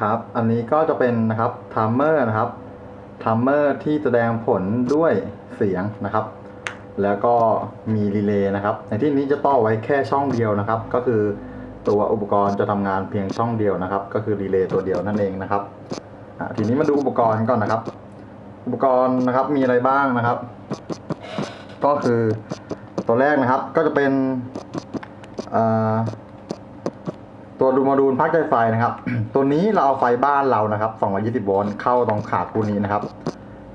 ครับ อันนี้ก็จะเป็นนะครับทัมเมอร์นะครับทัมเมอร์ที่แสดงผลด้วยเสียงนะครับ แล้วก็มีรีเลย์นะครับ ในที่นี้จะต่อไว้แค่ช่องเดียวนะครับ ก็คือตัวอุปกรณ์จะทำงานเพียงช่องเดียวนะครับ ก็คือรีเลย์ตัวเดียวนั่นเองนะครับทีนี้มาดูอุปกรณ์ก่อนนะครับ อุปกรณ์นะครับมีอะไรบ้างนะครับ ก็คือตัวแรกนะครับก็จะเป็นอ่า ตัวดูโมดูลพักใจไฟนะครับ ตัวนี้เราเอาไฟบ้านเรานะครับ 220 โวลต์เข้าตรงขาคู่นี้นะครับ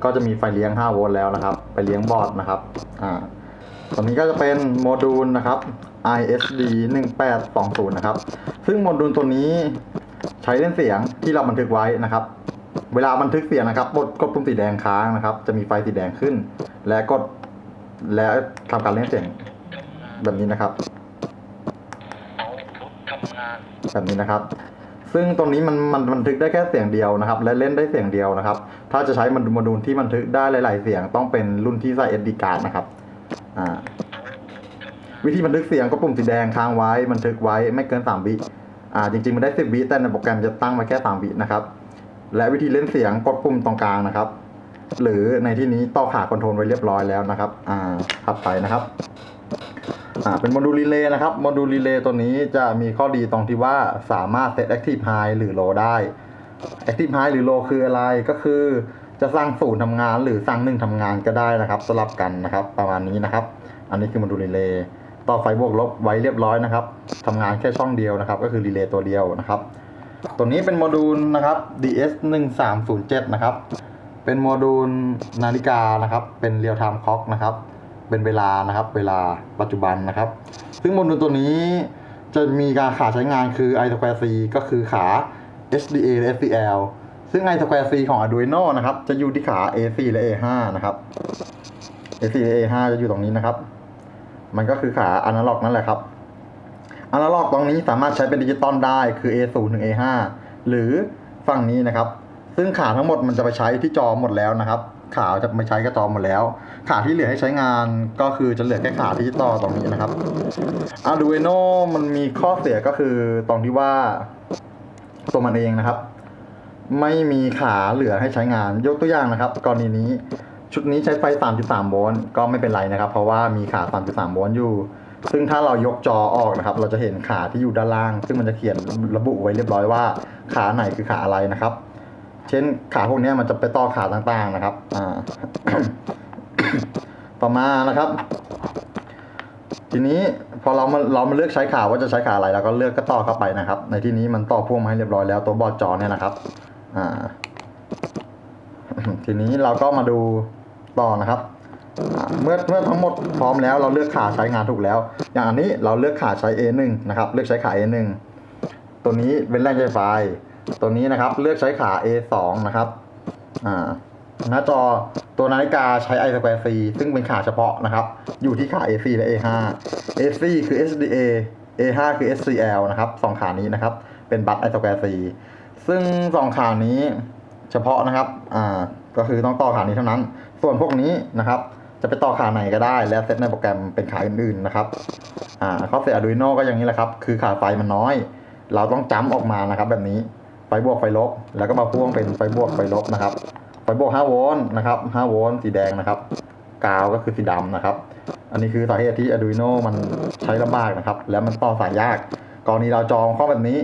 ก็จะมีไฟเลี้ยง 5 โวลต์แล้วนะครับ ไปเลี้ยงบอร์ดนะครับ อ่า ตัวนี้ก็จะเป็นโมดูลนะครับ ISD 1820นะครับ ซึ่งโมดูลตัวนี้ใช้เล่นเสียงที่เราบันทึกไว้นะครับ เวลาบันทึกเสียงนะครับกดกดปุ่มสีแดงค้างนะครับ จะมีไฟสีแดงขึ้น และกดและทำการเล่นเสียงแบบนี้นะครับ เอาพุททำงาน แบบนี้นะครับ ซึ่งตรงนี้มันมันบันทึกได้แค่เสียงเดียวนะครับ และเล่นได้เสียงเดียวนะครับ ถ้าจะใช้มันโมดูลที่บันทึกได้หลาย ๆ เสียงต้องเป็นรุ่นที่ใส่ SD card นะครับอ่าวิธีบันทึกเสียงก็ปุ่มสีแดงค้างไว้บันทึกไว้ไม่เกิน 3 วิอ่าจริง ๆ มันได้ 10 วิแต่ในโปรแกรมจะตั้งมาแค่ 3 วินะครับและวิธีเล่นเสียงกดปุ่มตรงกลางนะครับ หรือในที่นี้ต่อขาคอนโทรลไว้เรียบร้อยแล้วนะครับ อ่าถัดไปนะครับ อ่าเป็นโมดูลรีเลย์นะครับโมดูลรีเลย์ตัวนี้จะมีข้อดีตรงที่ว่าสามารถเซต Active High หรือ Low ได้ Active High หรือ Low คืออะไรก็คือจะสร้างศูนย์ทำงานหรือสร้างหนึ่งทำงานก็ได้นะครับสลับกันนะครับ ประมาณนี้นะครับ อันนี้คือโมดูลรีเลย์ต่อไฟบวกลบไว้เรียบร้อยนะครับทำงานแค่ช่องเดียวนะครับ ก็คือรีเลย์ตัวเดียวนะครับ ตัวนี้เป็นโมดูลนะครับ DS 1 3 0 7นะครับ เป็นโมดูลนาฬิกานะครับ เป็นเรียลไทม์ค c ็อกนะครับ เป็นเวลานะครับ เวลาปัจจุบันนะครับ ซึ่งโมดูลตัวนี้จะมีการขาใช้งานคือ i square c ก็คือขา HDA และ SCL ซึ่ง i square c ของ Arduino นะครับ จะอยู่ที่ขา A4 และ A5 นะครับ A4 และ A5 จะอยู่ตรงนี้นะครับ มันก็คือขาอนาล็อกนั่นแหละครับอนาล็อกตรงนี้สามารถใช้เป็นดิจิตอลได้คือ A0 ถึง A5 หรือฝั่งนี้นะครับ ซึ่งขาทั้งหมดมันจะไปใช้ที่จอหมดแล้วนะครับ ขาจะไม่ใช้กับจอหมดแล้ว ขาที่เหลือให้ใช้งานก็คือจะเหลือแค่ขาที่ต่อตรงนี้นะครับ Arduino มันมีข้อเสียก็คือตรงที่ว่าตัวมันเองนะครับ ไม่มีขาเหลือให้ใช้งานยกตัวอย่างนะครับกรณีนี้ชุดนี้ใช้ไฟ 3.3 โวลต์ก็ไม่เป็นไรนะครับ เพราะว่ามีขา 3.3 โวลต์อยู่ ซึ่งถ้าเรายกจอออกนะครับ เราจะเห็นขาที่อยู่ด้านล่าง ซึ่งมันจะเขียนระบุไว้เรียบร้อยว่า ขาไหนคือขาอะไรนะครับ เช่นขาพวกนี้มันจะไปต่อขาต่างๆนะครับอ่าต่อมานะครับ ทีนี้พอเรามาเรามาเลือกใช้ขาว่าจะใช้ขาอะไรเราก็เลือกก็ต่อเข้าไปนะครับ ในที่นี้มันต่อพ่วงมาให้เรียบร้อยแล้วตัวบอร์ดจอเนี่ยนะครับอ่าทีนี้เราก็มาดูต่อนะครับเมื่อเมื่อทั้งหมดพร้อมแล้วเราเลือกขาใช้งานถูกแล้ว อย่างอันนี้เราเลือกขาใช้ A1 นะครับ เลือกใช้ขา A1 ตัวนี้เป็นแรงใช้ไฟ ตัวนี้นะครับเลือกใช้ขา A2 นะครับอ่าหน้าจอตัวนาฬิกาใช้ i square c ซึ่งเป็นขาเฉพาะนะครับ อยู่ที่ขา AC และ A5 AC คือ SDA A5 คือ SCL นะครับสองขานี้นะครับ เป็นบัต i square c ซึ่งสองขานี้เฉพาะนะครับอ่าก็คือต้องต่อขานี้เท่านั้น ส่วนพวกนี้นะครับ จะไปต่อขาไหนก็ได้ และเซตในโปรแกรมเป็นขาอื่นๆนะครับอ่าข้อเสีย Arduino ก็อย่างนี้แหละครับ คือขาไฟมันน้อย เราต้องจ้ำออกมานะครับแบบนี้ ไฟบวกไฟลบ แล้วก็มาพ่วงเป็นไฟบวกไฟลบนะครับไฟบวก5โวลต์นะครับ5โวลต์สีแดงนะครับ กาวก็คือสีดำนะครับ อันนี้คือสาเหตุที่ Arduino มันใช้ลำบากนะครับ แล้วมันต่อสายยาก กรณีเราจองข้อแบบนี้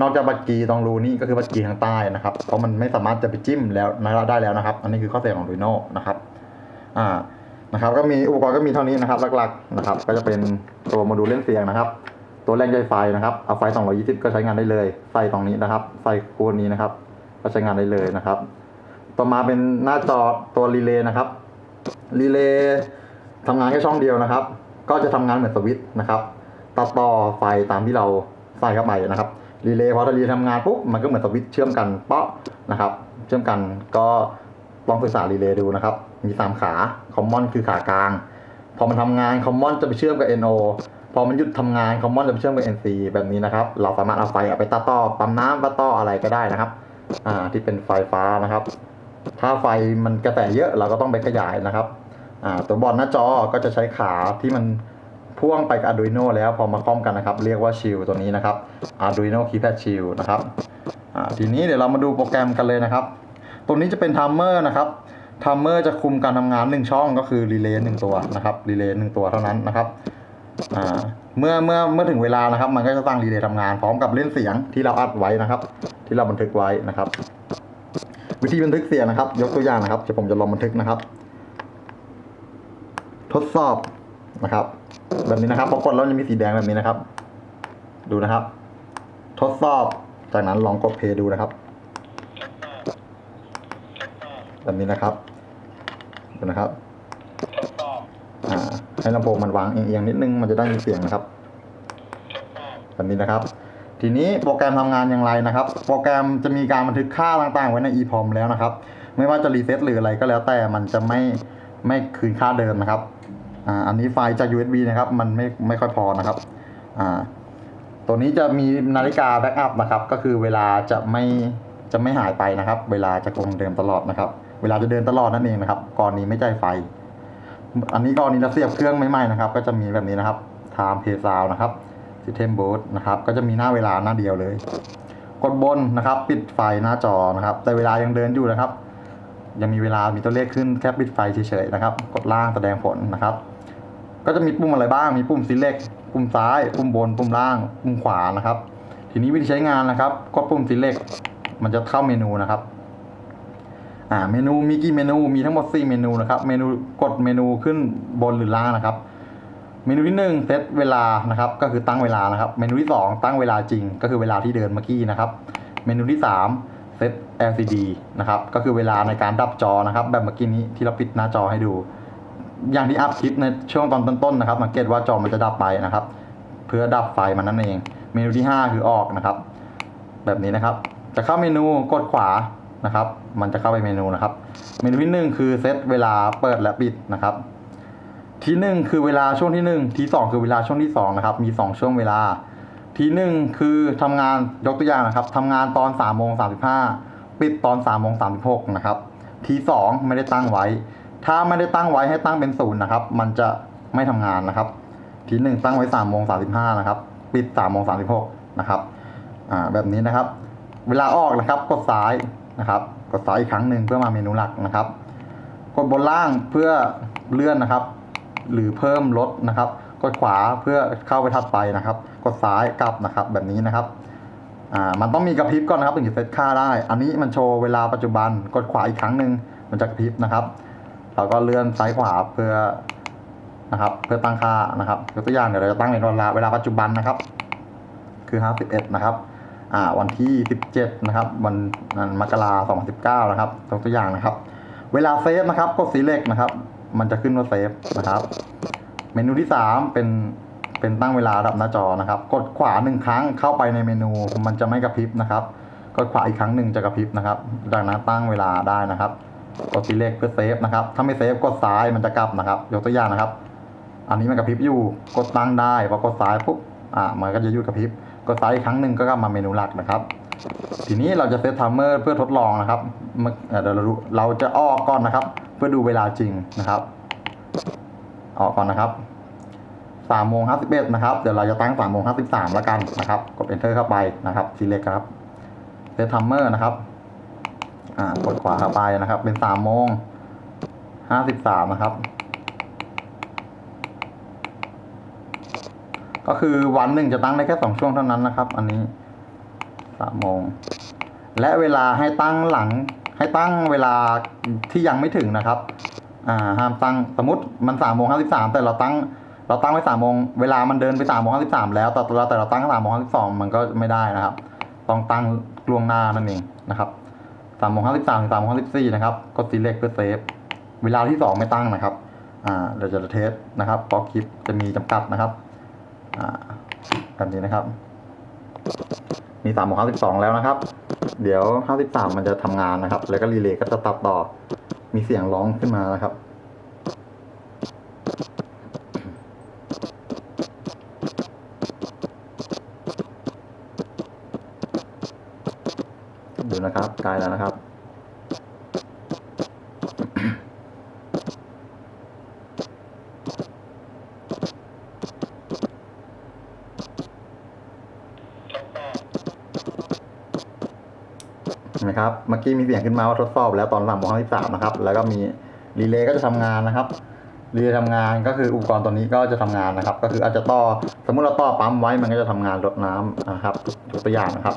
นอกจากบัตรกีตรงรูนี่ก็คือบัตรกีทางใต้นะครับ เพราะมันไม่สามารถจะไปจิ้มแล้วได้แล้วนะครับ อันนี้คือข้อเสียของ Arduino นะครับ อ่า นะครับ ก็มีอุปกรณ์ก็มีเท่านี้นะครับ หลักๆ นะครับ ก็จะเป็นตัวโมดูลเล่นเสียงนะครับ ตัวแรงใช้ไฟนะครับ เอาไฟ 220 ก็ใช้งานได้เลยใส่ตรงนี้นะครับใส่คู่นี้นะครับ ก็ใช้งานได้เลยนะครับ ต่อมาเป็นหน้าจอตัวรีเลย์นะครับ รีเลย์ทำงานแค่ช่องเดียวนะครับ ก็จะทำงานเหมือนสวิตช์นะครับ ตัดต่อไฟตามที่เราใส่เข้าไปนะครับ รีเลย์พอรีเลย์ทำงานปุ๊บ มันก็เหมือนสวิตช์เชื่อมกันเปาะนะครับ เชื่อมกันก็ลองศึกษารีเลย์ดูนะครับ มีสามขา คอมมอนคือขากลาง พอมันทำงานคอมมอนจะไปเชื่อมกับ NO พอมันหยุดทำงานคอมมอนจะเชื่อมกับ NC แบบนี้นะครับ เราสามารถเอาไฟเอาไปตัดต่อปั๊มน้ำตัดต่ออะไรก็ได้นะครับ อ่า ที่เป็นไฟฟ้านะครับ ถ้าไฟมันกระแสเยอะเราก็ต้องไปขยายนะครับ อ่า ตัวบอร์ดหน้าจอก็จะใช้ขาที่มันพ่วงไปกับ Arduino แล้วพอมาคล้อมกันนะครับ เรียกว่าชิลตัวนี้นะครับ Arduino Keypad Shield นะครับ อ่า ทีนี้เดี๋ยวเรามาดูโปรแกรมกันเลยนะครับ ตัวนี้จะเป็นทัมเมอร์นะครับทัมเมอร์จะคุมการทำงานหนึ่งช่องก็คือรีเลย์หนึ่งตัวนะครับ รีเลย์หนึ่งตัวเท่านั้นนะครับ อ่าเมื่อเมื่อเมื่อถึงเวลานะครับ มันก็จะตั้งรีเลย์ทำงานพร้อมกับเล่นเสียงที่เราอัดไว้นะครับ ที่เราบันทึกไว้นะครับ วิธีบันทึกเสียงนะครับ ยกตัวอย่างนะครับเดี๋ยวผมจะลองบันทึกนะครับ ทดสอบนะครับ แบบนี้นะครับพอกดแล้วจะมีสีแดงแบบนี้นะครับ ดูนะครับ ทดสอบจากนั้นลองกดเพย์ดูนะครับแบบนี้นะครับดูนะครับ ทดสอบ อ่า ให้ ลำโพงมันวางเอียงๆนิดนึงมันจะได้มีเสียงนะครับแบบนี้นะครับ ทีนี้โปรแกรมทำงานอย่างไรนะครับ โปรแกรมจะมีการบันทึกค่าต่างๆ ไว้ใน EPROM แล้วนะครับ ไม่ว่าจะรีเซ็ตหรืออะไรก็แล้วแต่มันจะไม่ไม่คืนค่าเดิมนะครับอ่าอันนี้ไฟล์จาก USB นะครับ มันไม่ไม่ค่อยพอนะครับอ่าตัวนี้จะมีนาฬิกาแบ็กอัพนะครับ ก็คือเวลาจะไม่จะไม่หายไปนะครับ เวลาจะคงเดิมตลอดนะครับ เวลาจะเดินตลอดนั่นเองนะครับกรณีไม่ใจ่ไฟ อันนี้กรณีเราเสียบเครื่องใหม่ๆนะครับ ก็จะมีแบบนี้นะครับ time pay sound นะครับ system boot นะครับ ก็จะมีหน้าเวลาหน้าเดียวเลย กดบนนะครับ ปิดไฟหน้าจอนะครับ แต่เวลายังเดินอยู่นะครับ ยังมีเวลา มีตัวเลขขึ้นแค่ปิดไฟเฉยๆนะครับ กดล่างแสดงผลนะครับ ก็จะมีปุ่มอะไรบ้าง มีปุ่ม select ปุ่มซ้าย ปุ่มบน ปุ่มล่าง ปุ่มขวานะครับ ทีนี้วิธีใช้งานนะครับ กดปุ่ม select มันจะเข้าเมนูนะครับ อ่าเมนูมีกี่เมนูมีทั้งหมด 4 เมนูนะครับ เมนูกดเมนูขึ้นบนหรือล่างนะครับ เมนูที่1เซตเวลานะครับ ก็คือตั้งเวลานะครับ เมนูที่ 2 ตั้งเวลาจริง ก็คือเวลาที่เดินเมื่อกี้นะครับ เมนูที่ 3 เซต LCD นะครับ ก็คือเวลาในการดับจอนะครับ แบบเมื่อกี้นี้ที่เราปิดหน้าจอให้ดู อย่างที่อัพคลิปในช่วงตอนต้นๆนะครับสังเกตว่าจอมันจะดับไปนะครับ เพื่อดับไฟมันนั่นเอง เมนูที่ 5 คือออกนะครับ แบบนี้นะครับ จะเข้าเมนูกดขวา นะครับ มันจะเข้าไปเมนูนะครับ เมนูที่หนึ่งคือเซตเวลาเปิดและปิดนะครับ ทีหนึ่งคือเวลาช่วงที่หนึ่งทีสองคือเวลาช่วงที่สองนะครับ มีสองช่วงเวลา ทีหนึ่งคือทำงานยกตัวอย่างนะครับทำงานตอนสามโมงสามสิบห้าปิดตอนสามโมงสามสิบหกนะครับ ทีสองไม่ได้ตั้งไว้ ถ้าไม่ได้ตั้งไว้ให้ตั้งเป็นศูนย์นะครับ มันจะไม่ทำงานนะครับ ทีหนึ่งตั้งไว้สามโมงสามสิบห้านะครับ ปิดสามโมงสามสิบหกนะครับ อ่า แบบนี้นะครับ เวลาออกนะครับ กดซ้าย นะครับ กดซ้ายอีกครั้งหนึ่งเพื่อมาเมนูหลักนะครับ กดบนล่างเพื่อเลื่อนนะครับ หรือเพิ่มลดนะครับ กดขวาเพื่อเข้าไปถัดไปนะครับ กดซ้ายกลับนะครับแบบนี้นะครับอ่ามันต้องมีกระพริบก่อนนะครับถึงจะเซตค่าได้ อันนี้มันโชว์เวลาปัจจุบัน กดขวาอีกครั้งหนึ่งมันจะกระพริบนะครับเราก็เลื่อนซ้ายขวาเพื่อนะครับเพื่อตั้งค่านะครับยกตัวอย่างเดี๋ยวเราจะตั้งในเวลาเวลาปัจจุบันนะครับ คือ51นะครับ วันที่ 17 นะครับ วันนันมกราคม2019นะครับยกตัวอย่างนะครับ เวลาเซฟนะครับกด select นะครับ มันจะขึ้นว่าเซฟนะครับ เมนูที่ 3 เป็นเป็นตั้งเวลาดับหน้าจอนะครับ กดขวาหนึ่งครั้งเข้าไปในเมนูมันจะไม่กระพริบนะครับ กดขวาอีกครั้งหนึ่งจะกระพริบนะครับจากนั้นตั้งเวลาได้นะครับ กด select เพื่อเซฟนะครับ ถ้าไม่เซฟกดซ้ายมันจะกลับนะครับ ยกตัวอย่างนะครับ อันนี้มันกระพริบอยู่ กดตั้งได้พอกดซ้ายปุ๊บ อ่า มันก็จะหยุดกระพริบ ดซ้ายอีกครั้งหนึ่งก็กลับมาเมนูหลักนะครับ ทีนี้เราจะเซตไทม์เมอร์เพื่อทดลองนะครับเดี๋ยวเราเราจะออกก่อนนะครับ เพื่อดูเวลาจริงนะครับ ออกก่อนนะครับสามโมงห้าสิบเอ็ดนะครับ เดี๋ยวเราจะตั้งสามโมงห้าสิบสามแล้วกันนะครับ กด enter เข้าไปนะครับ select ครับเซตไทม์เมอร์นะครับ อ่ากดขวาเข้าไปนะครับ เป็นสามโมงห้าสิบสามนะครับ ก็คือวันหนึ่งจะตั้งได้แค่สองช่วงเท่านั้นนะครับ อันนี้สามโมง และเวลาให้ตั้งหลัง ให้ตั้งเวลาที่ยังไม่ถึงนะครับ อ่าห้ามตั้งสมมติมันสามโมงห้าสิบสามแต่เราตั้ง เราตั้งไว้สามโมงเวลามันเดินไปสามโมงห้าสิบสามแล้วแต่เราแต่เราตั้งสามโมงห้าสิบสองมันก็ไม่ได้นะครับ ต้องตั้งล่วงหน้านั่นเองนะครับสามโมงห้าสิบสามถึงสามโมงห้าสิบสี่นะครับกด select เพื่อเซฟเวลาที่สองไม่ตั้งนะครับ อ่าเราจะเทสนะครับเพราะคลิปจะมีจำกัดนะครับ อ่าแบบนี้นะครับ มีสามโมงห้าสิบสองแล้วนะครับ เดี๋ยวห้าสิบสามมันจะทำงานนะครับ แล้วก็รีเลย์ก็จะตัดต่อ มีเสียงร้องขึ้นมานะครับดูนะครับ กล้แล้วนะครับ นไหมครับเมื่อกี้มีเสียงขึ้นมาว่าทดสอบแล้วตอนสามโมงห้าสิบสามนะครับ แล้วก็มีรีเลย์ก็จะทำงานนะครับรีเลย์ทำงานก็คืออุปกรณ์ตัวนี้ก็จะทำงานนะครับ ก็คืออาจจะต่อสมมุติเราต่อปั๊มไว้มันก็จะทำงานรดน้ำนะครับตัวอย่างนะครับ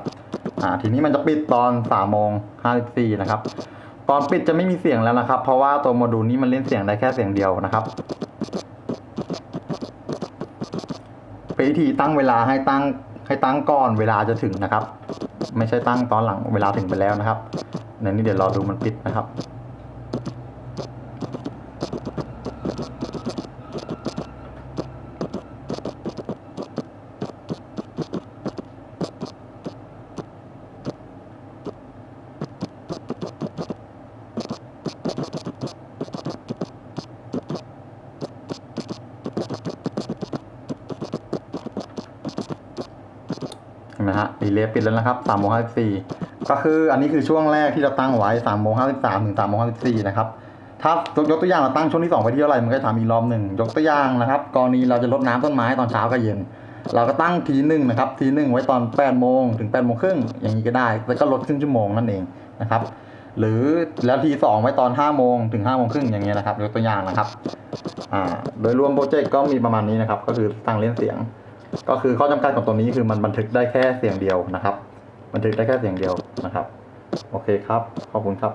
อ่าทีนี้มันจะปิดตอนสามโมงห้าสิบสี่นะครับ ตอนปิดจะไม่มีเสียงแล้วนะครับ เพราะว่าตัวโมดูลนี้มันเล่นเสียงได้แค่เสียงเดียวนะครับเป็นวิธีตั้งเวลาให้ตั้ง ให้ตั้งก่อนเวลาจะถึงนะครับ ไม่ใช่ตั้งตอนหลังเวลาถึงไปแล้วนะครับในนี้เดี๋ยวรอดูมันปิดนะครับ นไหมฮะรีเลย์ปิดแล้วนะครับสามโมงห้าสิบสี่ก็คืออันนี้คือช่วงแรกที่เราตั้งไว้สามโมงห้าสิบสามถึงสามโมงห้าสิบสี่นะครับถ้ายกตัวอย่างเราตั้งช่วงที่สองไปที่เท่าไหร่มันก็จะทำอีกรอบหนึ่งยกตัวอย่างนะครับกรณีเราจะรดน้ำต้นไม้ตอนเช้ากับเย็น เราก็ตั้งทีหนึ่งนะครับทีหนึ่งไว้ตอนแปดโมงถึงแปดโมงครึ่งอย่างนี้ก็ได้แล้วก็ลดครึ่งชั่วโมงนั่นเองนะครับหรือแล้วทีสองไว้ตอนห้าโมงถึงห้าโมงครึ่งอย่างเงี้ยนะครับยกตัวอย่างนะครับอ่าโดยรวมโปรเจกต์ก็มีประมาณนี้นะครับก็คือตั้งเล่นเสียง ก็คือข้อจำกัดของตัวนี้คือมันบันทึกได้แค่เสียงเดียวนะครับ บันทึกได้แค่เสียงเดียวนะครับ โอเคครับ ขอบคุณครับ